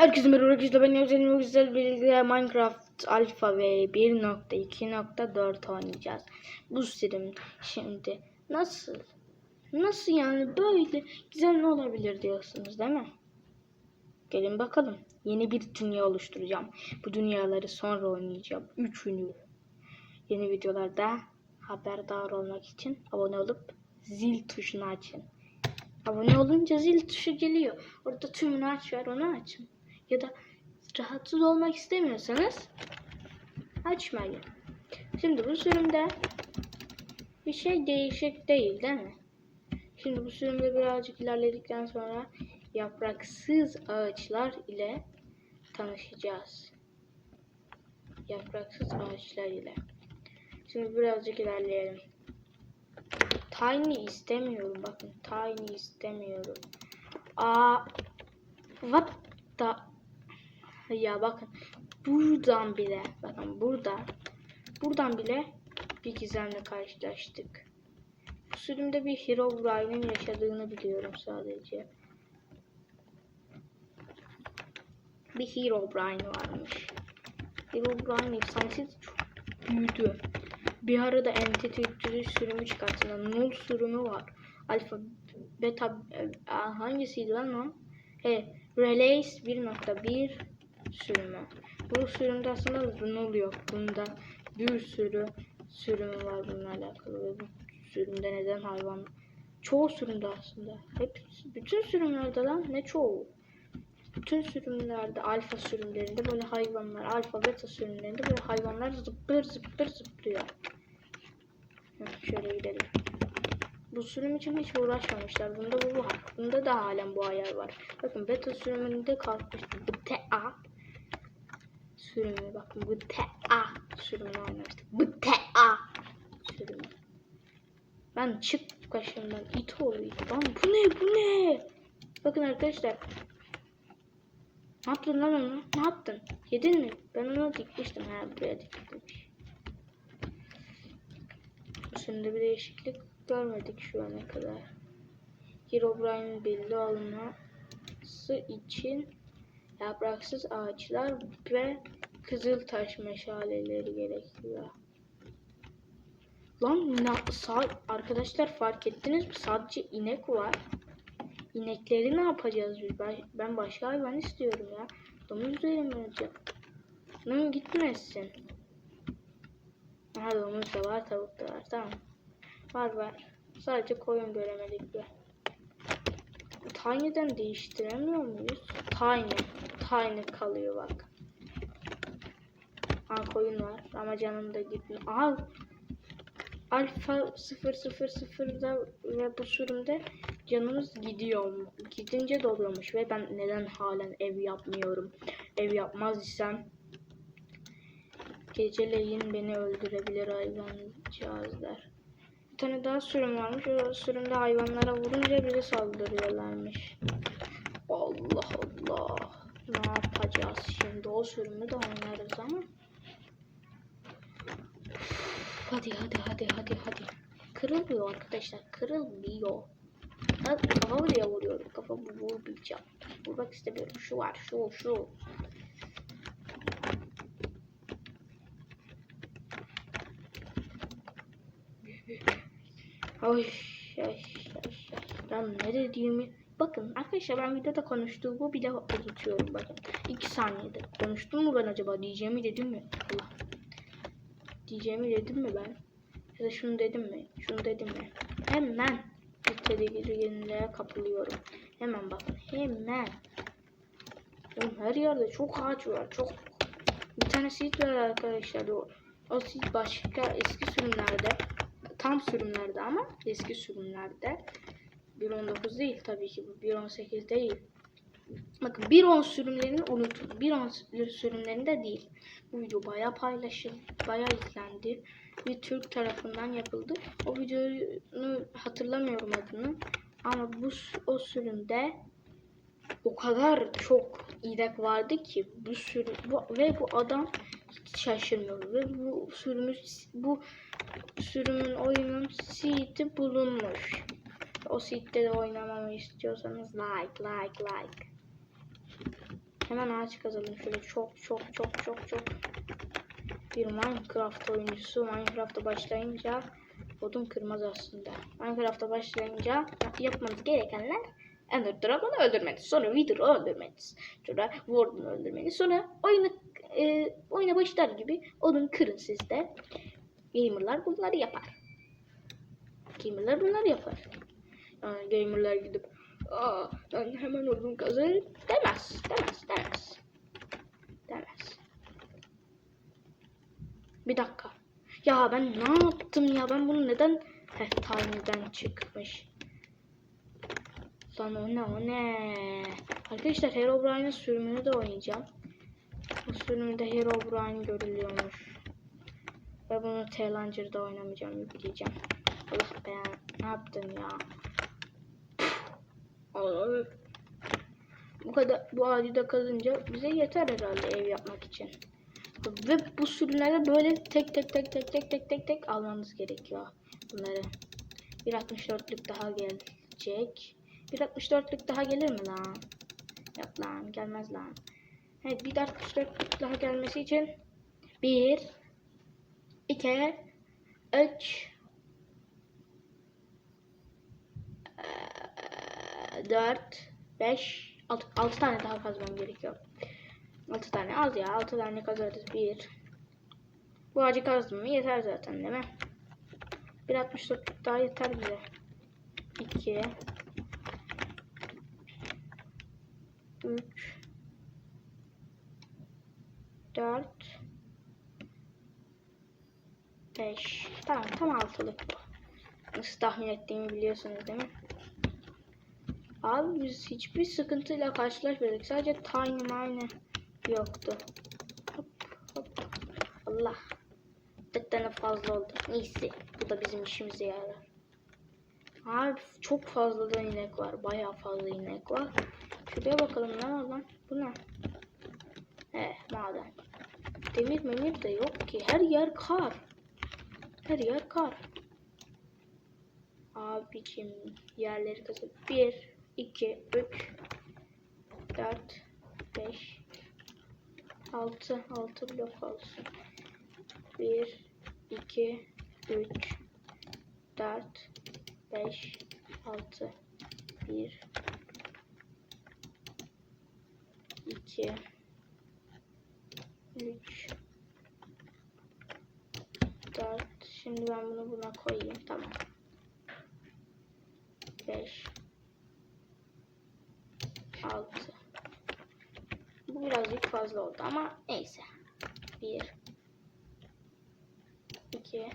Herkese merhaba arkadaşlar ben Yavuz'un güzel bir Minecraft Alpha ve 1.2.4 oynayacağız. Bu sürüm şimdi nasıl nasıl yani böyle güzel ne olabilir diyorsunuz değil mi? Gelin bakalım. Yeni bir dünya oluşturacağım. Bu dünyaları sonra oynayacağım. Üçünü. Yeni videolarda haberdar olmak için abone olup zil tuşunu açın. Abone olunca zil tuşu geliyor. Orada tümünü aç ver onu açın. Ya da rahatsız olmak istemiyorsanız açmayın. Şimdi bu sürümde bir şey değişik değil değil mi? Şimdi bu sürümde birazcık ilerledikten sonra yapraksız ağaçlar ile tanışacağız. Yapraksız ağaçlar ile. Şimdi birazcık ilerleyelim. Tiny istemiyorum bakın. Tiny istemiyorum. Aa what the ya bakın buradan bile bakın burada buradan bile bir gizemle karşılaştık. Bu sürümde bir Herobrine'in yaşadığını biliyorum sadece. Bir Herobrine varmış. Herobrine efsanesi çok büyüdü. Bir arada Entity 300 sürümü çıkarttılar. Null sürümü var. Alfa, beta, e, hangisiydi lan o? He, Relays 1.1 sürümü. Bu sürümde aslında null yok. Bunda bir sürü sürümü var bununla alakalı. Ve bu sürümde neden hayvan? Çoğu sürümde aslında. Hep bütün sürümlerde lan ne çoğu? Bütün sürümlerde alfa sürümlerinde böyle hayvanlar, alfa beta sürümlerinde böyle hayvanlar zıplır zıplır zıplıyor. Şöyle gidelim. Bu sürüm için hiç uğraşmamışlar. Bunda bu var. Bunda da halen bu ayar var. Bakın beta sürümünde kalkmıştı. Bu TA sürümü. Bakın bu TA sürümünü oynamıştık. Bu TA sürümü. Ben çık kaşımdan it oluyor. Lan bu ne bu ne? Bakın arkadaşlar. Ne yaptın lan onu? Ne yaptın? Yedin mi? Ben onu dikmiştim. Ha buraya dikilmiş. Şimdi bir değişiklik görmedik şu ana kadar. Herobrine'in belli olması için yapraksız ağaçlar ve kızıl taş meşaleleri gerekiyor. Lan na- sağ- arkadaşlar fark ettiniz mi? Sadece inek var. İnekleri ne yapacağız biz? Ben, ben başka hayvan istiyorum ya. Domuz üzerine olacak. Lan gitmesin. Aha domuz da var, tavuk da var. Tamam. Var var. Sadece koyun göremedik be. Tiny'den değiştiremiyor muyuz? Tiny. Tiny kalıyor bak. Ha koyun var ama canım da gitmiyor. Aha Alfa 000'da ve bu sürümde canımız gidiyor. Gidince doluyormuş ve ben neden halen ev yapmıyorum? Ev yapmaz isem geceleyin beni öldürebilir hayvancağızlar. Bir tane daha sürüm varmış. O sürümde hayvanlara vurunca bize saldırıyorlarmış. Allah Allah. Ne yapacağız şimdi? O sürümü de oynarız ama. Hadi hadi hadi hadi hadi. Kırılmıyor arkadaşlar. Kırılmıyor. Hadi kafamı diye vuruyorum. Kafamı vurmayacağım. Vurmak istemiyorum. Şu var. Şu şu. Ay, ay, ay, ay. Ben ne dediğimi... Bakın arkadaşlar ben videoda konuştuğumu bile unutuyorum bakın. 2 saniyede. Konuştum mu ben acaba? Diyeceğimi dedim mi? Allah. Diyeceğimi dedim mi ben? Ya da şunu dedim mi? Şunu dedim mi? Hemen bir tedirginliğe kapılıyorum. Hemen bakın. Hemen. Oğlum her yerde çok ağaç var. Çok. Bir tane seed var arkadaşlar. O, o seed başka eski sürümlerde tam sürümlerde ama eski sürümlerde 1.19 değil tabii ki bu 1.18 değil. Bakın 1.10 sürümlerini unutun. 1.10 sürümlerinde değil. Bu video bayağı paylaşıldı, bayağı izlendi. Bir Türk tarafından yapıldı. O videonu hatırlamıyorum adını. Ama bu o sürümde o kadar çok inek vardı ki bu sürü bu, ve bu adam hiç şaşırmıyor ve bu sürümü bu sürümün oyunun seed'i bulunmuş. O seed'de de oynamamı istiyorsanız like like like. Hemen ağaç kazalım şöyle çok çok çok çok çok. Bir Minecraft oyuncusu Minecraft'a başlayınca odun kırmaz aslında. Minecraft'a başlayınca yapmanız gerekenler Ender Dragon'u öldürmeniz, sonra Wither'ı öldürmeniz, sonra Warden'ı öldürmeniz, sonra oyunu e, oyuna başlar gibi odun kırın sizde. Gamer'lar bunları yapar. Gamer'lar bunları yapar. Yani gamer'lar gidip Aa, ben hemen odun kazarım demez, demez, demez. Demez. Bir dakika. Ya ben ne yaptım ya? Ben bunu neden Heh, Tiny'den çıkmış. Lan o ne o ne? Arkadaşlar Herobrine'ın sürümünü de oynayacağım. Bu sürümde Herobrine görülüyormuş. Ve bunu Taillanger'da oynamayacağım, yükleyeceğim. Allah be ne yaptın ya? Allah'ım. Bu kadar bu ağacı da kazınca bize yeter herhalde ev yapmak için. Ve bu sürümlerde böyle tek tek tek tek tek tek tek tek almanız gerekiyor bunları. 1.64'lük daha gelecek. 1.64'lük daha gelir mi lan? Yok lan gelmez lan. Evet 1.64'lük daha gelmesi için 1 2 3 4 5 6 6 tane daha kazmam gerekiyor. 6 tane az ya. 6 tane kazarız. 1 Bu ağacı kazdım mı yeter zaten değil mi? 1.64 daha yeter bize. 2 3 4 5 Tamam tam altılık bu. Nasıl tahmin ettiğimi biliyorsunuz değil mi? Abi biz hiçbir sıkıntıyla karşılaşmadık. Sadece tiny mine yoktu. Hop hop. Allah. Dört tane fazla oldu. Neyse. Bu da bizim işimize yarar. Abi çok fazla da inek var. Bayağı fazla inek var. Şuraya bakalım ne var lan? Bu ne? He maden. Demir memir de yok ki. Her yer kar. Her yer kar. Abicim yerleri kazıp 1 2 3 4 5 6 6 blok olsun. 1 2 3 4 5 6 1 2 3 4 Şimdi ben bunu buna koyayım. Tamam. 5 6 Bu birazcık fazla oldu ama neyse. 1 2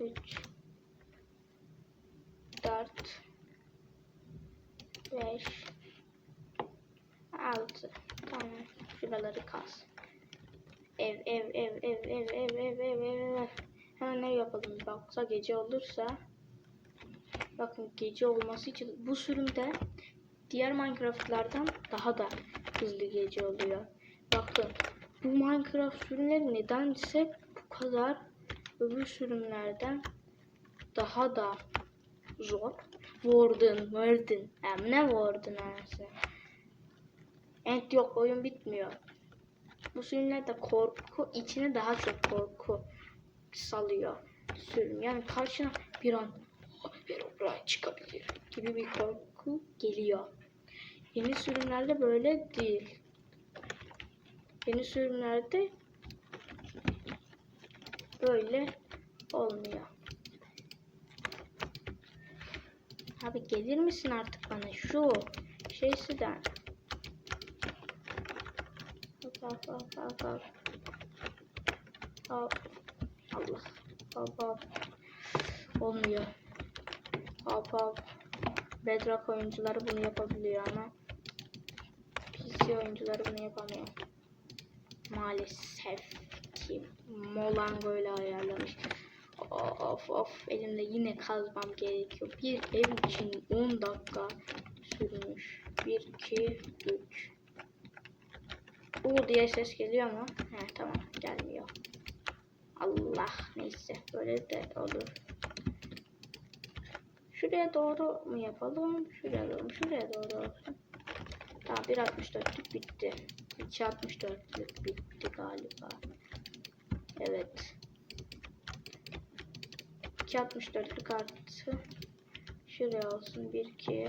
3 4 5 6 Tamam. Şuraları kaz. Ev ev ev ev ev ev ev ev ev ev. Hemen ne yapalım? Baksa gece olursa Bakın gece olması için bu sürümde diğer Minecraft'lardan daha da hızlı gece oluyor. Bakın bu Minecraft sürümleri nedense bu kadar öbür sürümlerden daha da zor. Warden, Warden. Hem ne Warden anasını. End yok oyun bitmiyor. Bu sürümlerde korku içine daha çok korku salıyor sürüm. Yani karşına bir an Herobrine çıkabilir gibi bir korku geliyor. Yeni sürümlerde böyle değil. Yeni sürümlerde böyle olmuyor. Abi gelir misin artık bana şu şeysiden? Hop hop hop hop hop. Hop. Allah. Hop hop. Olmuyor. Hop. Bedrock oyuncuları bunu yapabiliyor ama PC oyuncuları bunu yapamıyor. Maalesef ki Molango öyle ayarlamış. Of of elimde yine kazmam gerekiyor. Bir ev için 10 dakika sürmüş. 1 2 3 U diye ses geliyor mu? He tamam gelmiyor. Allah neyse böyle de olur. Şuraya doğru mu yapalım? Şuraya doğru, şuraya doğru olsun. Tamam 1.64'lük bitti. 2.64'lük bitti galiba. Evet. 2.64'lük artı. Şuraya olsun 1 2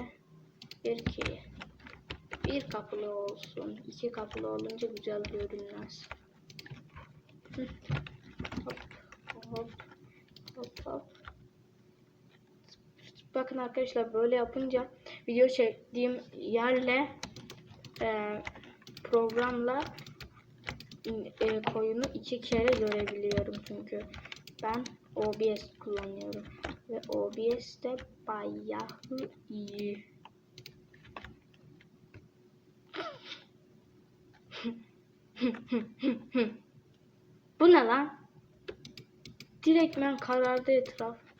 1 2 bir kapılı olsun. iki kapılı olunca güzel görünmez. Hop hop hop hop. Bakın arkadaşlar böyle yapınca video çektiğim yerle e, programla e, koyunu iki kere görebiliyorum çünkü ben OBS kullanıyorum ve OBS de bayağı iyi. Bu ne lan? Direktmen karardı etraf.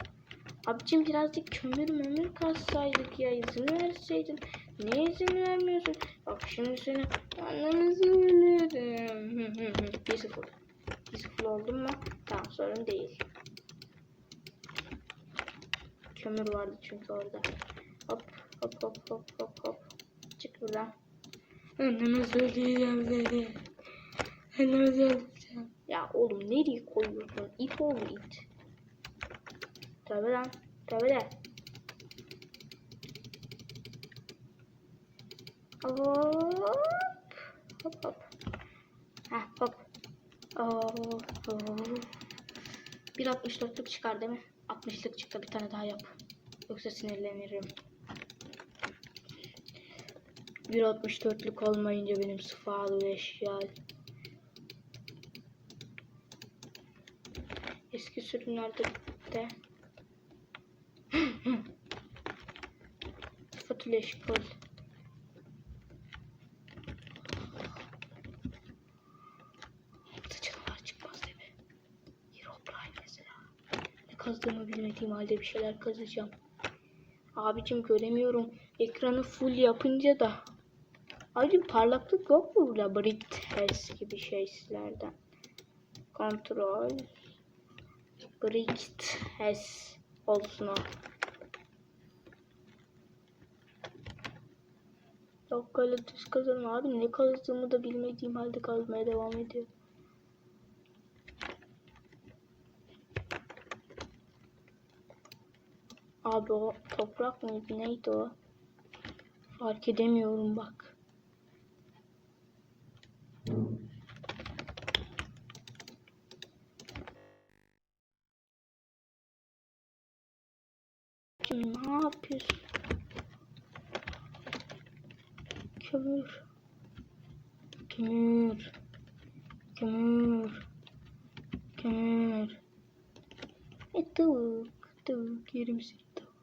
Abicim birazcık kömür mömür kassaydık ya izin verseydin. Niye izin vermiyorsun? Bak şimdi seni anneme söylerim. 1-0. 1-0 oldum mu? Tamam sorun değil. Kömür vardı çünkü orada. Hop hop hop hop hop hop. Çık buradan. Anneme söyleyeceğim seni. Anneme söyleyeceğim. Ya oğlum nereye koyuyorsun? İt oğlu it. Tövbe lan. Tövbe de. Hop. Hop hop. Heh hop. Hop hop. 1.64'lük çıkar değil mi? 60'lık çıktı bir tane daha yap. Yoksa sinirlenirim. 1.64'lük olmayınca benim sıfalı eşyal. Eski sürümlerde de Fatul eşkol. Canavar çıkmaz değil mi? Herobrine mesela. Ne kazdığımı bilmediğim halde bir şeyler kazacağım. Abicim göremiyorum. Ekranı full yapınca da. Abi parlaklık yok mu burada? Brick gibi şeylerden. Kontrol. Brick olsun o. Öyle düz kazanım abi. Ne kazdığımı da bilmediğim halde kazmaya devam ediyor. Abi o toprak mıydı neydi o? Fark edemiyorum bak. Şimdi ne yapıyorsun? Kömür. Kömür. Kömür. Kömür. E tavuk. Tavuk yerim seni tavuk.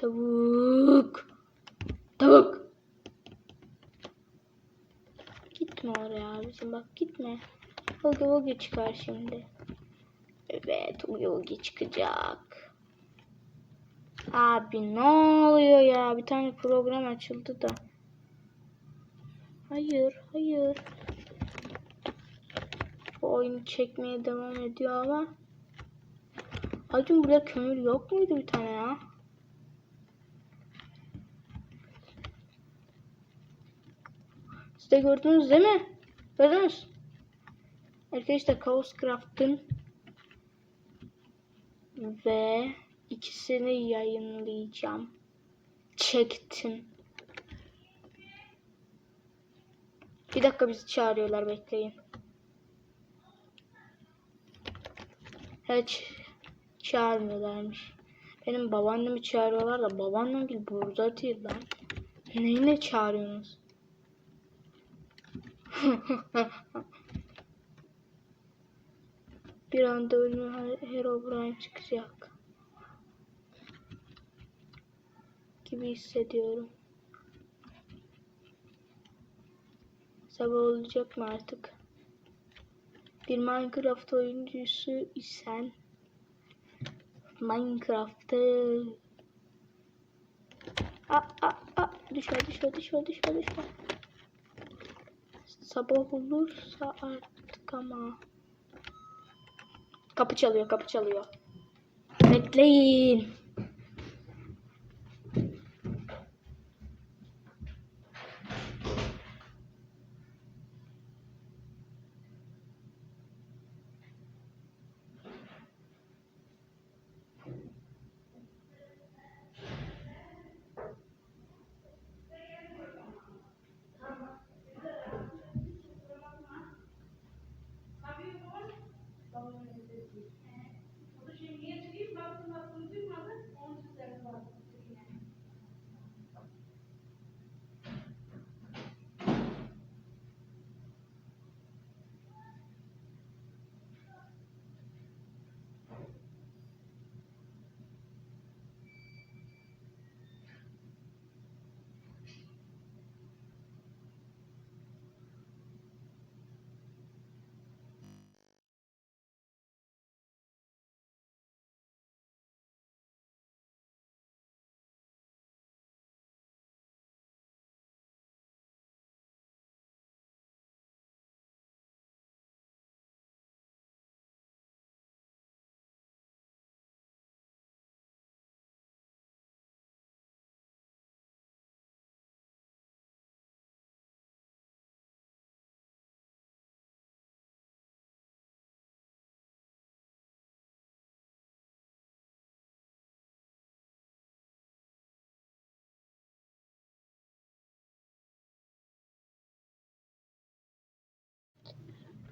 Tavuk. Tavuk. Gitme oraya abicim bak gitme. Ogi ogi çıkar şimdi. Evet ogi ogi çıkacak. Abi ne oluyor ya? Bir tane program açıldı da. Hayır, hayır. Bu oyunu çekmeye devam ediyor ama. Hacım burada kömür yok muydu bir tane ya? De gördünüz değil mi? Gördünüz. Arkadaşlar Chaos Craft'ın ve ikisini yayınlayacağım. Çektim. Bir dakika bizi çağırıyorlar bekleyin. Hiç çağırmıyorlarmış. Benim babaannemi çağırıyorlar da babaannem bir burada değil lan. Neyine çağırıyorsunuz? bir anda ölümü Herobrine çıkacak. Gibi hissediyorum. Sabah olacak mı artık? Bir Minecraft oyuncusu isen Minecraft'ı Aa, aa, aa. Düşme düşme düşme düşme düşme. Sabah olursa artık ama. Kapı çalıyor kapı çalıyor. Bekleyin.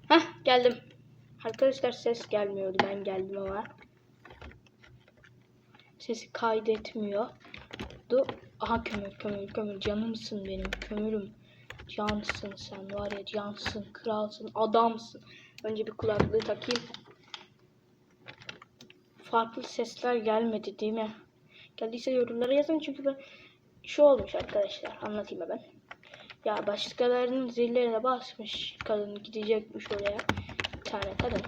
Hah geldim. Arkadaşlar ses gelmiyordu. Ben geldim ama. Sesi kaydetmiyor. Du Aha kömür kömür kömür canımsın benim kömürüm. Cansın sen var ya cansın kralsın adamsın. Önce bir kulaklığı takayım. Farklı sesler gelmedi değil mi? Geldiyse yorumlara yazın çünkü ben şu olmuş arkadaşlar anlatayım hemen. Ya başkalarının zillerine basmış kadın gidecekmiş oraya. Bir tane kadın.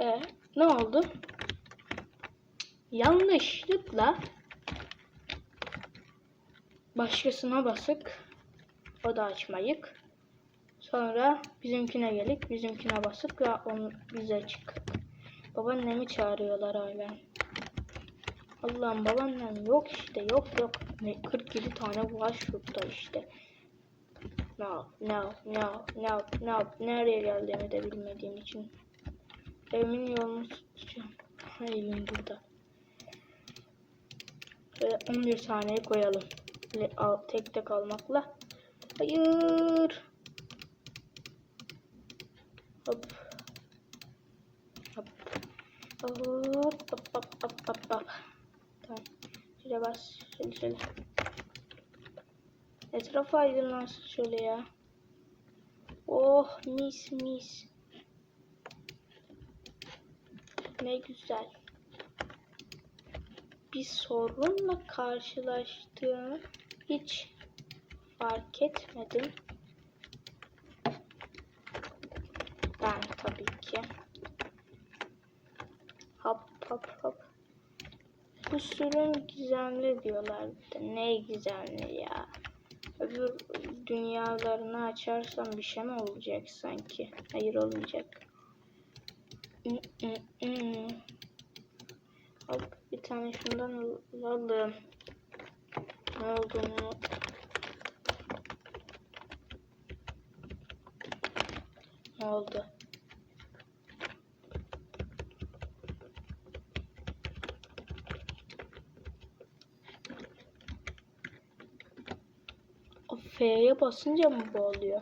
E ne oldu? Yanlışlıkla başkasına basık o da açmayık. Sonra bizimkine gelip bizimkine basıp ya onu bize çıkıp. Babaannemi çağırıyorlar hala. Allah'ım babaannem yok işte yok yok. Ne 47 tane var şurada işte. No, no, no, no, no. Nereye geldiğimi de bilmediğim için. Evimin yolunu tutacağım. Evim burada. Böyle 11 saniye koyalım. Al, tek tek almakla. Hayır. Hop. Hop hop hop hop hop hop. Tamam. Şöyle bas. Şöyle şöyle. Etraf aydınlansın şöyle ya. Oh mis mis. Ne güzel. Bir sorunla karşılaştığımı hiç fark etmedim. Ben tabii ki. Hop hop hop. Sürüm gizemli diyorlar. Ne gizemli ya. Öbür dünyalarını açarsam bir şey mi olacak sanki? Hayır olmayacak. Hop bir tane şundan alalım. Ne olduğunu Ne oldu? O Basınca mı bu oluyor?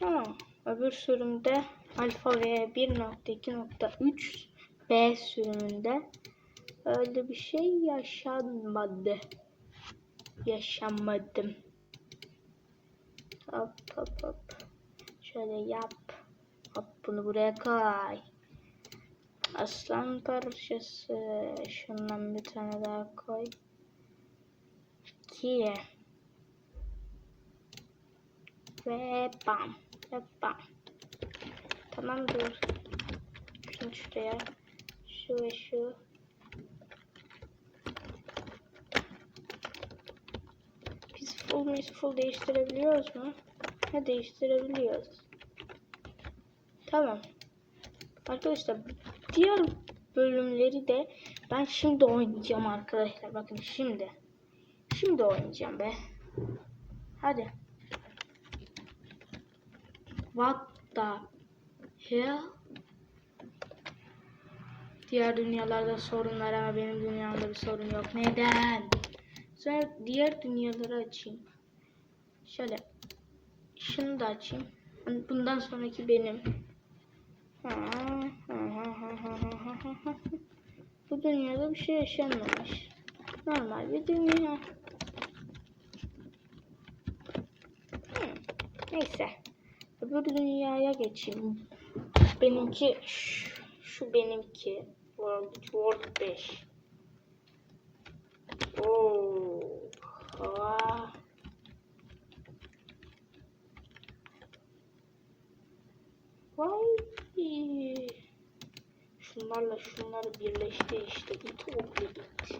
Ha, öbür sürümde alfa V 1.2.3 B sürümünde öyle bir şey yaşanmadı. Yaşamadım. Hop hop hop. Şöyle yap. Hop bunu buraya koy. Aslan parçası. Şundan bir tane daha koy. İki. Ve bam. Ve bam. Tamam dur. Şunu şuraya. Şu ve şu. Biz full miss full değiştirebiliyoruz mu? Ne değiştirebiliyoruz. Tamam. Arkadaşlar diğer bölümleri de ben şimdi oynayacağım arkadaşlar. Bakın şimdi. Şimdi oynayacağım be. Hadi. What the hell? Diğer dünyalarda sorunlar ama benim dünyamda bir sorun yok. Neden? Sonra diğer dünyaları açayım. Şöyle. Şunu da açayım. Bundan sonraki benim. Bu dünyada bir şey yaşanmamış. Normal bir dünya. Hmm, Neyse. Öbür dünyaya geçeyim. Benimki şu, benimki. World, World 5. Oo. Hava. Vay. Şunlarla şunlar birleşti işte. İt oğlu it.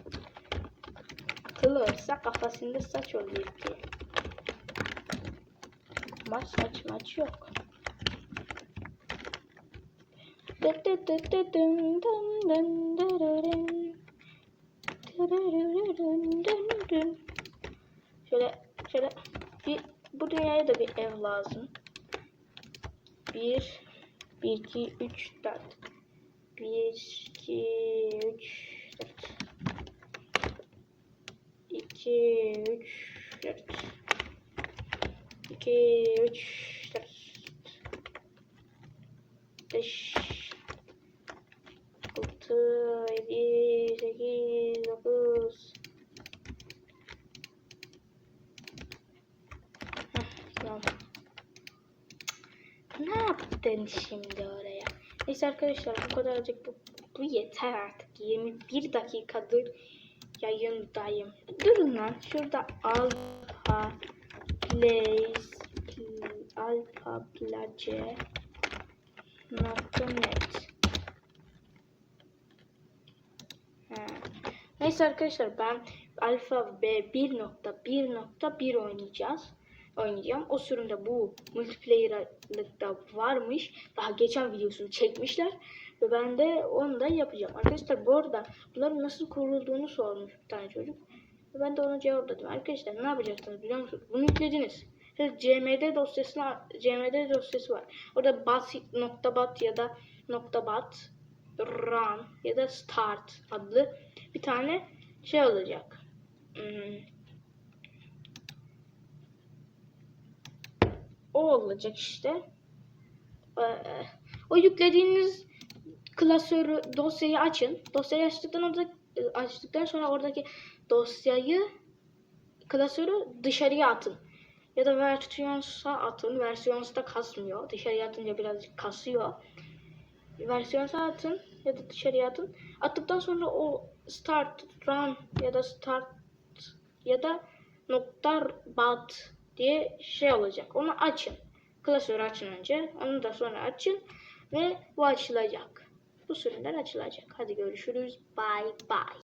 Kılı olsa kafasında saç oluyor ki. Ama saç maç yok. Şöyle şöyle bir bu dünyaya da bir ev lazım. Bir, bir, iki, üç, dört. Bir, iki, üç, dört. İki, üç, dört. 2, 3, 4, 5, 6, 7, 8, 9. Tamam. Ne yaptın şimdi oraya? Neyse arkadaşlar bu kadarcık bu, bu yeter artık. 21 dakikadır yayındayım. Durun lan şurada alfa place alfa place net Ha. Neyse arkadaşlar ben alfa b 1.1.1 oynayacağız. Oynayacağım. O sürümde bu multiplayer'lıkta varmış. Daha geçen videosunu çekmişler. Ve ben de onu da yapacağım. Arkadaşlar bu arada bunların nasıl kurulduğunu sormuş bir tane çocuk. Ben de ona cevapladım. Arkadaşlar ne yapacaksınız biliyor musunuz? Bunu yüklediniz. Siz CMD dosyasına CMD dosyası var. Orada bat nokta bat ya da nokta bat run ya da start adlı bir tane şey olacak. Hmm. O olacak işte. Ee, o yüklediğiniz klasörü dosyayı açın. Dosyayı açtıktan orada açtıktan sonra oradaki dosyayı klasörü dışarıya atın. Ya da versiyonsa atın. Versiyonsa kasmıyor. Dışarıya atınca birazcık kasıyor. Versiyonsa atın ya da dışarıya atın. Attıktan sonra o start run ya da start ya da nokta bat diye şey olacak. Onu açın. Klasörü açın önce. Onu da sonra açın ve bu açılacak. Bu sürümler açılacak. Hadi görüşürüz. Bye bye.